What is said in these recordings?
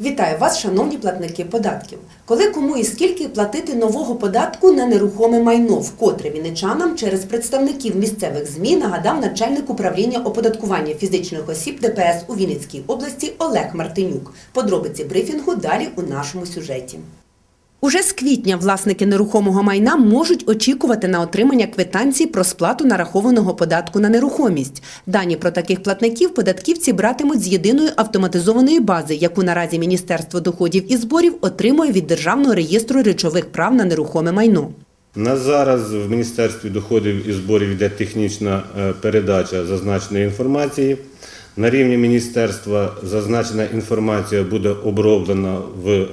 Вітаю вас, шановні платники податків. Коли кому і скільки платити нового податку на нерухоме майно, вкотре вінничанам через представників місцевих ЗМІ нагадав начальник управління оподаткування фізичних осіб ДПС у Вінницькій області Олег Мартинюк. Подробиці брифінгу далі у нашому сюжеті. Уже з квітня власники нерухомого майна можуть очікувати на отримання квитанції про сплату нарахованого податку на нерухомість. Дані про таких платників податківці братимуть з єдиної автоматизованої бази, яку наразі Міністерство доходів і зборів отримує від Державного реєстру речових прав на нерухоме майно. На зараз в Міністерстві доходів і зборів йде технічна е, передача зазначеної інформації. На рівні міністерства зазначена інформація буде оброблена в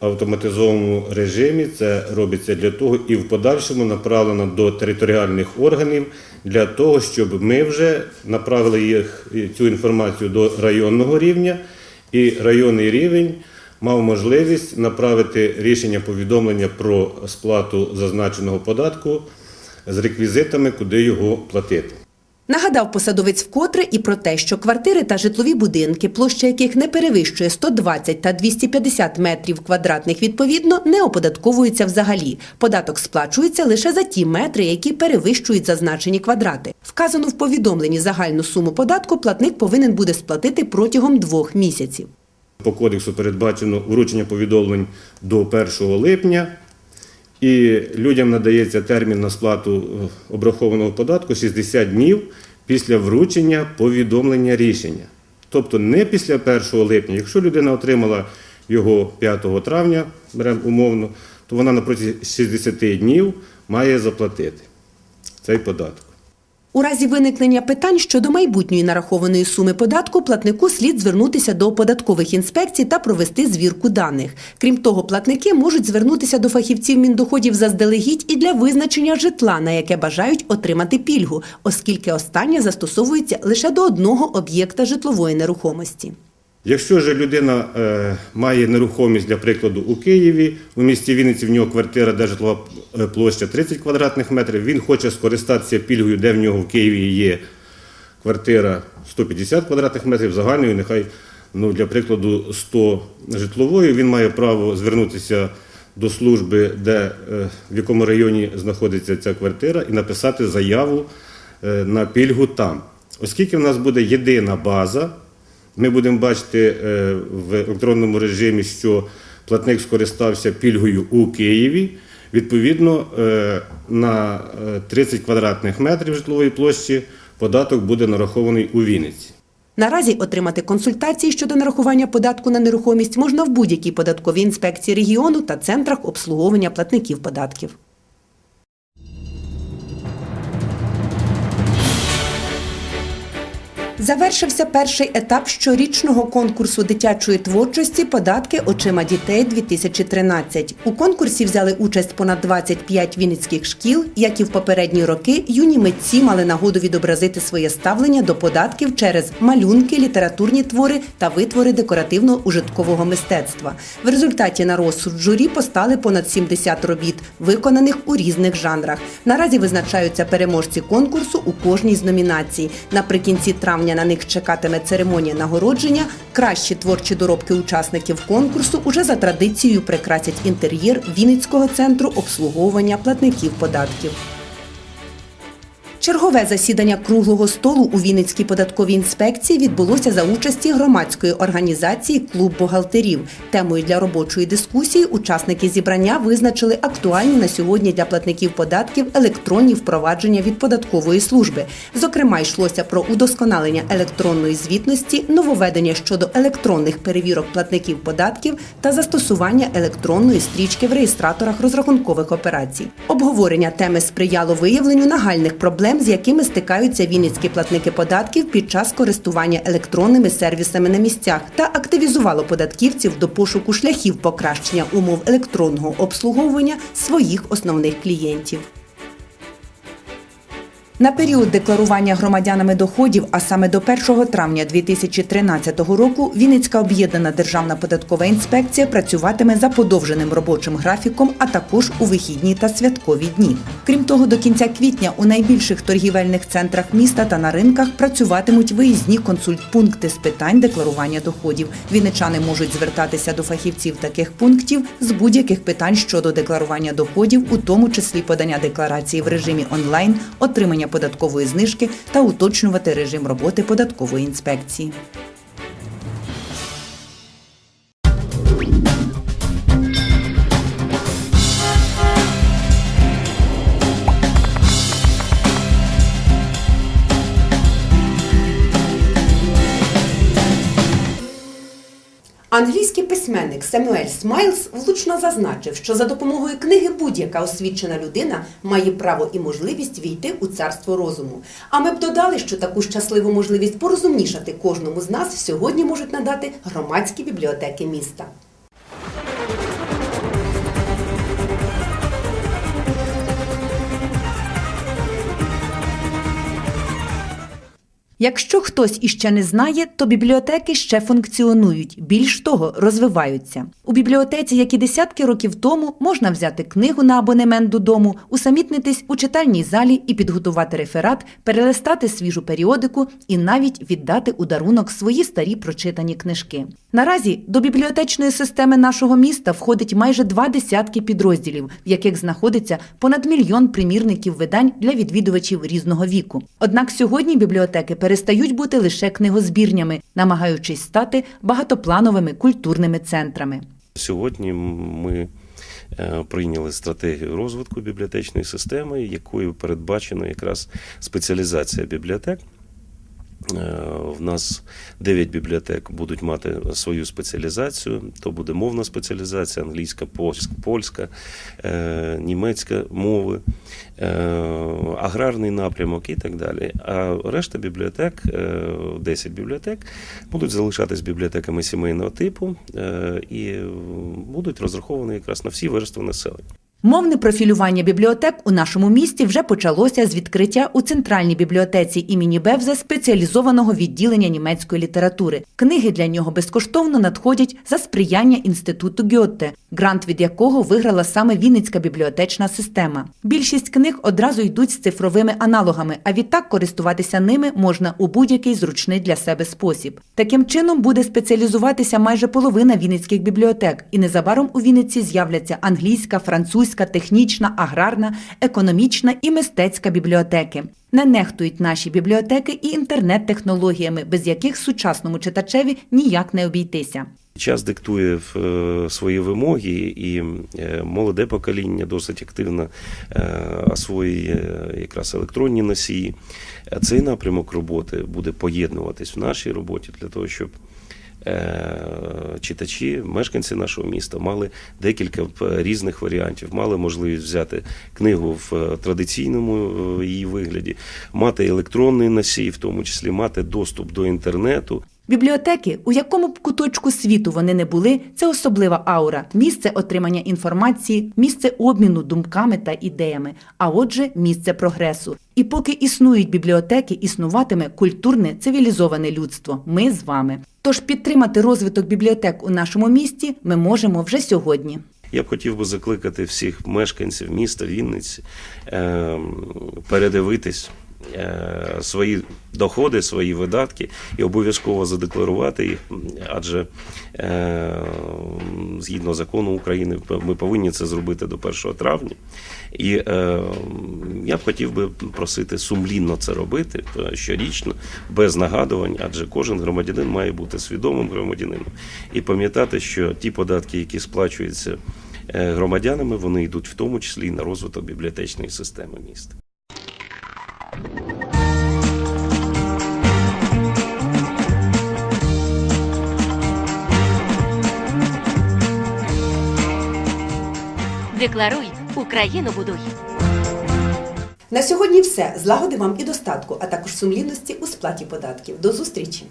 автоматизованому режимі. Це робиться для того і в подальшому направлено до територіальних органів для того, щоб ми вже направили їх цю інформацію до районного рівня, і районний рівень мав можливість направити рішення повідомлення про сплату зазначеного податку з реквізитами, куди його платити. Нагадав посадовець вкотре і про те, що квартири та житлові будинки, площа яких не перевищує 120 та 250 метрів квадратних відповідно, не оподатковуються взагалі. Податок сплачується лише за ті метри, які перевищують зазначені квадрати. Вказану в повідомленні загальну суму податку платник повинен буде сплатити протягом двох місяців. По кодексу передбачено вручення повідомлень до 1 липня, і людям надається термін на сплату е, обрахованого податку 60 днів після вручення повідомлення рішення. Тобто не після 1 липня. Якщо людина отримала його 5 травня, беремо умовно, то вона на протязі 60 днів має заплатити цей податок. У разі виникнення питань щодо майбутньої нарахованої суми податку платнику слід звернутися до податкових інспекцій та провести звірку даних. Крім того, платники можуть звернутися до фахівців міндоходів заздалегідь і для визначення житла, на яке бажають отримати пільгу, оскільки остання застосовується лише до одного об'єкта житлової нерухомості. Якщо ж людина е, має нерухомість, для прикладу, у Києві, у місті Вінниці в нього квартира, де житлова е, площа 30 квадратних метрів, він хоче скористатися пільгою, де в нього в Києві є квартира 150 квадратних метрів, загальною, нехай, ну, для прикладу, 100 житловою, він має право звернутися до служби, де, е, в якому районі знаходиться ця квартира, і написати заяву на пільгу там. Оскільки в нас буде єдина база, ми будемо бачити е, в електронному режимі, що платник скористався пільгою у Києві. Відповідно, е, на е, 30 квадратних метрів житлової площі податок буде нарахований у Вінниці. Наразі отримати консультації щодо нарахування податку на нерухомість можна в будь-якій податковій інспекції регіону та центрах обслуговування платників податків. Завершився перший етап щорічного конкурсу дитячої творчості Податки очима дітей 2013 У конкурсі взяли участь понад 25 вінницьких шкіл. Як і в попередні роки, юні митці мали нагоду відобразити своє ставлення до податків через малюнки, літературні твори та витвори декоративно-ужиткового мистецтва. В результаті на розсуд журі постали понад 70 робіт, виконаних у різних жанрах. Наразі визначаються переможці конкурсу у кожній з номінацій. Наприкінці травня на них чекатиме церемонія нагородження. Кращі творчі доробки учасників конкурсу уже за традицією прикрасять інтер'єр Вінницького центру обслуговування платників податків. Чергове засідання круглого столу у Вінницькій податковій інспекції відбулося за участі громадської організації Клуб бухгалтерів. Темою для робочої дискусії учасники зібрання визначили актуальні на сьогодні для платників податків електронні впровадження від податкової служби. Зокрема, йшлося про удосконалення електронної звітності, нововведення щодо електронних перевірок платників податків та застосування електронної стрічки в реєстраторах розрахункових операцій. Обговорення теми сприяло виявленню нагальних проблем, з якими стикаються вінницькі платники податків під час користування електронними сервісами на місцях та активізувало податківців до пошуку шляхів покращення умов електронного обслуговування своїх основних клієнтів. На період декларування громадянами доходів, а саме до 1 травня 2013 року, Вінницька об'єднана державна податкова інспекція працюватиме за подовженим робочим графіком, а також у вихідні та святкові дні. Крім того, до кінця квітня у найбільших торгівельних центрах міста та на ринках працюватимуть виїзні консультпункти з питань декларування доходів. Вінничани можуть звертатися до фахівців таких пунктів з будь-яких питань щодо декларування доходів, у тому числі подання декларації в режимі онлайн, отримання податкової знижки та уточнювати режим роботи податкової інспекції. Англійський письменник Семюель Смайлс влучно зазначив, що за допомогою книги будь-яка освічена людина має право і можливість війти у царство розуму. А ми б додали, що таку щасливу можливість порозумнішати кожному з нас сьогодні можуть надати громадські бібліотеки міста. Якщо хтось іще не знає, то бібліотеки ще функціонують, більш того, розвиваються. У бібліотеці, як і десятки років тому, можна взяти книгу на абонемент додому, усамітнитись у читальній залі і підготувати реферат, перелистати свіжу періодику і навіть віддати у дарунок свої старі прочитані книжки. Наразі до бібліотечної системи нашого міста входить майже два десятки підрозділів, в яких знаходиться понад мільйон примірників видань для відвідувачів різного віку. Однак сьогодні бібліотеки перестають бути лише книгозбірнями, намагаючись стати багатоплановими культурними центрами. Сьогодні ми е, прийняли стратегію розвитку бібліотечної системи, якою передбачена якраз спеціалізація бібліотек. Е, В нас 9 бібліотек будуть мати свою спеціалізацію. То буде мовна спеціалізація, англійська, польська, е, німецька мови, е, аграрний напрямок і так далі. А решта бібліотек, е, 10 бібліотек, будуть залишатись бібліотеками сімейного типу і будуть розраховані якраз на всі верстви населення. Мовне профілювання бібліотек у нашому місті вже почалося з відкриття у центральній бібліотеці імені Бевза спеціалізованого відділення німецької літератури. Книги для нього безкоштовно надходять за сприяння інституту Гьотте, грант від якого виграла саме Вінницька бібліотечна система. Більшість книг одразу йдуть з цифровими аналогами, а відтак користуватися ними можна у будь-який зручний для себе спосіб. Таким чином буде спеціалізуватися майже половина вінницьких бібліотек, і незабаром у Вінниці з'являться англійська, французька, технічна, аграрна, економічна і мистецька бібліотеки. Не нехтують наші бібліотеки і інтернет-технологіями, без яких сучасному читачеві ніяк не обійтися. Час диктує е, свої вимоги, і е, молоде покоління досить активно е, освоює якраз електронні носії. Цей напрямок роботи буде поєднуватись в нашій роботі для того, щоб читачі, мешканці нашого міста мали декілька е, різних варіантів, мали можливість взяти книгу в е, традиційному е, її вигляді, мати електронний носій, в тому числі мати доступ до інтернету. Бібліотеки, у якому б куточку світу вони не були, це особлива аура, місце отримання інформації, місце обміну думками та ідеями, а отже, місце прогресу. І поки існують бібліотеки, існуватиме культурне цивілізоване людство. Ми з вами. Тож підтримати розвиток бібліотек у нашому місті ми можемо вже сьогодні. Я б хотів би закликати всіх мешканців міста Вінниці е, передивитись свої доходи, свої видатки і обов'язково задекларувати їх, адже е, згідно закону України ми повинні це зробити до 1 травня. І е, я б хотів би просити сумлінно це робити е, щорічно, без нагадувань, адже кожен громадянин має бути свідомим громадянином і пам'ятати, що ті податки, які сплачуються е, громадянами, вони йдуть в тому числі і на розвиток бібліотечної системи міста. Декларуй, Україну будуй. На сьогодні все. Злагоди вам і достатку, а також сумлінності у сплаті податків. До зустрічі!